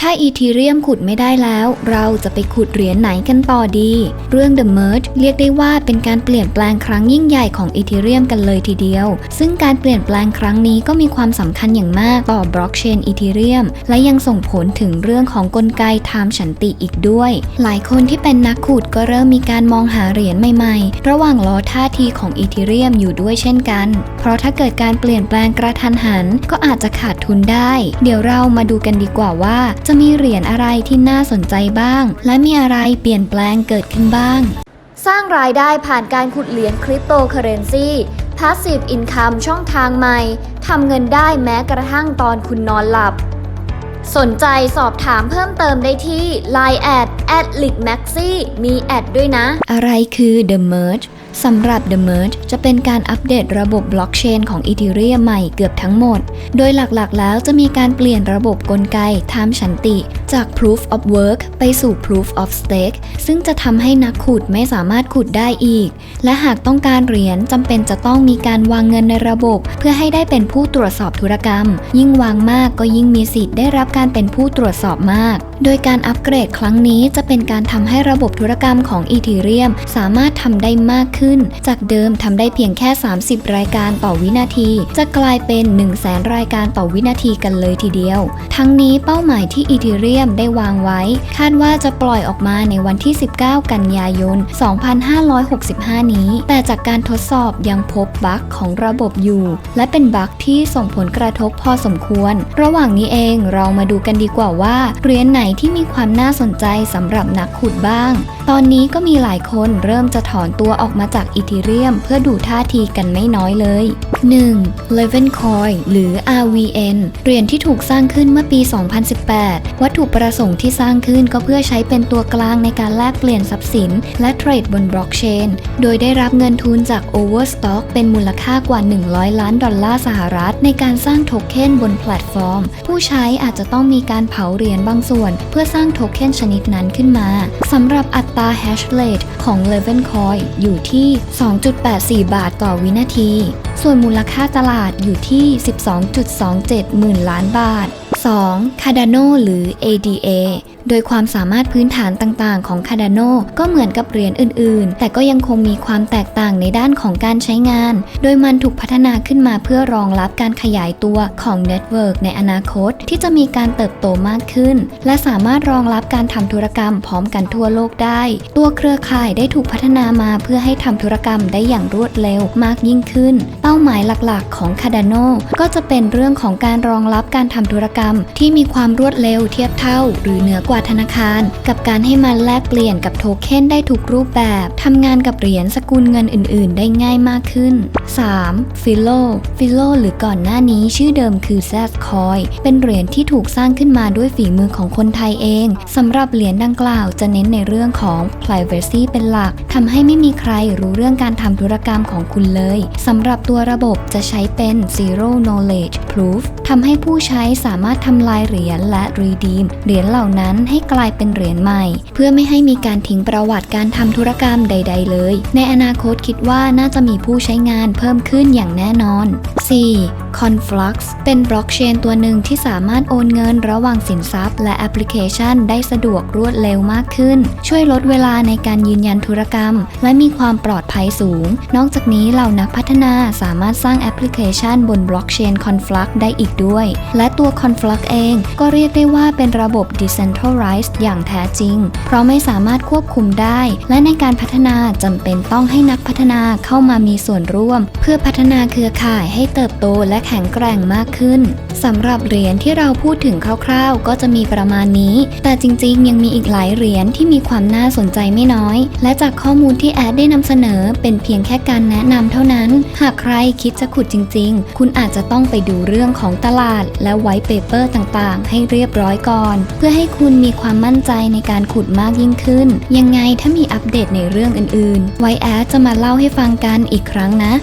ถ้าอีทีเรียมขุดไม่ได้แล้ว เราจะไปขุดเหรียญไหนกันต่อดี เรื่อง The Merge เรียกได้ว่าเป็นการเปลี่ยนแปลงครั้งยิ่งใหญ่ของอีทีเรียมกันเลยทีเดียว ซึ่งการเปลี่ยนแปลงครั้งนี้ก็มีความสำคัญอย่างมากต่อบล็อกเชนอีทีเรียมและยังส่งผลถึงเรื่องของกลไกไทม์ฉันติอีกด้วย หลายคนที่เป็นนักขุดก็เริ่มมีการมองหาเหรียญใหม่ๆ ระหว่างรอท่าทีของอีทีเรียมอยู่ด้วยเช่นกัน เพราะถ้าเกิดการเปลี่ยนแปลงกระทันหัน ก็อาจจะขาดทุนได้ เดี๋ยวเรามาดูกันดีกว่าว่าจะมีเหรียญอะไรที่น่าสนใจบ้าง และมีอะไรเปลี่ยนแปลงเกิดขึ้นบ้าง สร้างรายได้ผ่านการขุดเหรียญคริปโตเคอเรนซี Passive Income ช่องทางใหม่ทำเงินได้แม้กระทั่งตอนคุณนอนหลับ สนใจสอบถามเพิ่มเติมได้ที่ Line แอด a d l i c Maxi มีแอดด้วยนะ อะไรคือ The Merge สำหรับ The Merge จะเป็นการอัปเดตระบบบล็อกเชนของ Ethereum ใหม่เกือบทั้งหมด โดยหลักๆ แล้วจะมีการเปลี่ยนระบบกลไก Time ฉันติจาก Proof of Work ไปสู่ Proof of Stake ซึ่งจะทำให้นักขุดไม่สามารถขุดได้อีก และหากต้องการเหรียญจำเป็นจะต้องมีการวางเงินในระบบ เพื่อให้ได้เป็นผู้ตรวจสอบธุรกรรม ยิ่งวางมากก็ยิ่งมีสิทธิ์ได้รับการเป็นผู้ตรวจสอบมาก โดยการอัปเกรดครั้งนี้จะเป็นการทำให้ระบบธุรกรรมของ Ethereum สามารถทำได้มากขึ้น จากเดิมทำได้เพียงแค่ 30 รายการต่อวินาที จะกลายเป็น 1 0 0 0 0แสนรายการต่อวินาทีกันเลยทีเดียว ทั้งนี้เป้าหมายที่อีทีเรีย Ethereum ได้วางไว้ คาดว่าจะปล่อยออกมาในวันที่ 19 กันยายน 2565 นี้ แต่จากการทดสอบยังพบบั๊กของระบบอยู่ และเป็นบั๊กที่ส่งผลกระทบพอสมควร ระหว่างนี้เองเรามาดูกันดีกว่าว่าเหรียญไหนที่มีความน่าสนใจสำหรับนักขุดบ้าง ตอนนี้ก็มีหลายคนเริ่มจะถอนตัวออกมาจากอีทีเรียม เพื่อดูท่าทีกันไม่น้อยเลย 1. l e v e n Coin หรือ RVN เหรียญที่ถูกสร้างขึ้นเมื่อปี 2018 วัตถุประสงค์ที่สร้างขึ้นก็เพื่อใช้เป็นตัวกลางในการแลกเปลี่ยนทรัพย์สิน และเทรดบนบล็อกเชน โดยได้รับเงินทุนจาก Overstock เป็นมูลค่ากว่า 100 ล้านดอลลาร์สหรัฐ ในการสร้างโทเค็นบนแพลตฟอร์ม ผู้ใช้อาจจะต้องมีการเผาเหรียญบางส่วน เพื่อสร้างโทเค็นชนิดนั้นขึ้นมาสำหรับอัตรา hash rate ของ l e v e n Coin อยู่ที่ 2.84 บาทต่อวินาที ส่วนมูลค่าตลาดอยู่ที่ 12.27 หมื่นล้านบาท 2. Cardano หรือ ADA โดยความสามารถพื้นฐานต่างๆ ของ Cardano ก็เหมือนกับเหรียญอื่นๆ แต่ก็ยังคงมีความแตกต่างในด้านของการใช้งาน โดยมันถูกพัฒนาขึ้นมาเพื่อรองรับการขยายตัวของเน็ตเวิร์กในอนาคตที่จะมีการเติบโตมากขึ้น และสามารถรองรับการทำธุรกรรมพร้อมกันทั่วโลกได้ ตัวเครือข่ายได้ถูกพัฒนามาเพื่อให้ทำธุรกรรมได้อย่างรวดเร็วมากยิ่งขึ้น เป้าหมายหลักๆ ของ Cardano ก็จะเป็นเรื่องของการรองรับการทำธุรกรรมที่มีความรวดเร็วเทียบเท่า หรือเหนือกว่าธนาคาร กับการให้มันแลกเปลี่ยนกับโทเค็นได้ทุกรูปแบบทำงานกับเหรียญสกุลเงินอื่น ๆ ได้ง่ายมากขึ้น 3. f i l o f i l o หรือก่อนหน้านี้ชื่อเดิมคือ z c o i n เป็นเหรียญที่ถูกสร้างขึ้นมาด้วยฝีมือของคนไทยเองสำหรับเหรียญดังกล่าวจะเน้นในเรื่องของ privacy เป็นหลักทำให้ไม่มีใครรู้เรื่องการทำธุรกรรมของคุณเลยสำหรับตัวระบบจะใช้เป็น zero knowledge proof ทำให้ผู้ใช้สามารถทำลายเหรียญและรีดีมเหรียญเหล่านั้นให้กลายเป็นเหรียญใหม่ เพื่อไม่ให้มีการทิ้งประวัติการทำธุรกรรมใด ๆ เลย ในอนาคตคิดว่าน่าจะมีผู้ใช้งานเพิ่มขึ้นอย่างแน่นอน 4. Conflux เป็นบล็อกเชนตัวหนึ่งที่สามารถโอนเงินระหว่างสินทรัพย์ และแอปพลิเคชันได้สะดวกรวดเร็วมากขึ้น ช่วยลดเวลาในการยืนยันธุรกรรม และมีความปลอดภัยสูง นอกจากนี้เหล่านักพัฒนาสามารถสร้างแอปพลิเคชันบนบล็อกเชน Conflux ได้อีกด้วย และตัว Conflux เองก็เรียกได้ว่าเป็นระบบ Decentralized อย่างแท้จริง เพราะไม่สามารถควบคุมได้ และในการพัฒนาจำเป็นต้องให้นักพัฒนาเข้ามามีส่วนร่วม เพื่อพัฒนาเครือข่ายให้เติบโตและแข็งแกร่งมากขึ้นสำหรับเหรียญที่เราพูดถึงคร่าวๆ ก็จะมีประมาณนี้ แต่จริงๆ ยังมีอีกหลายเหรียญที่มีความน่าสนใจไม่น้อย และจากข้อมูลที่แอดได้นำเสนอเป็นเพียงแค่การแนะนำเท่านั้น หากใครคิดจะขุดจริงๆ คุณอาจจะต้องไปดูเรื่องของตลาด และไวท์เปเปอร์ต่างๆ ให้เรียบร้อยก่อน เพื่อให้คุณมีความมั่นใจในการขุดมากยิ่งขึ้น ยังไงถ้ามีอัปเดตในเรื่องอื่นๆ ไวแอดจะมาเล่าให้ฟังกันอีกครั้งนะ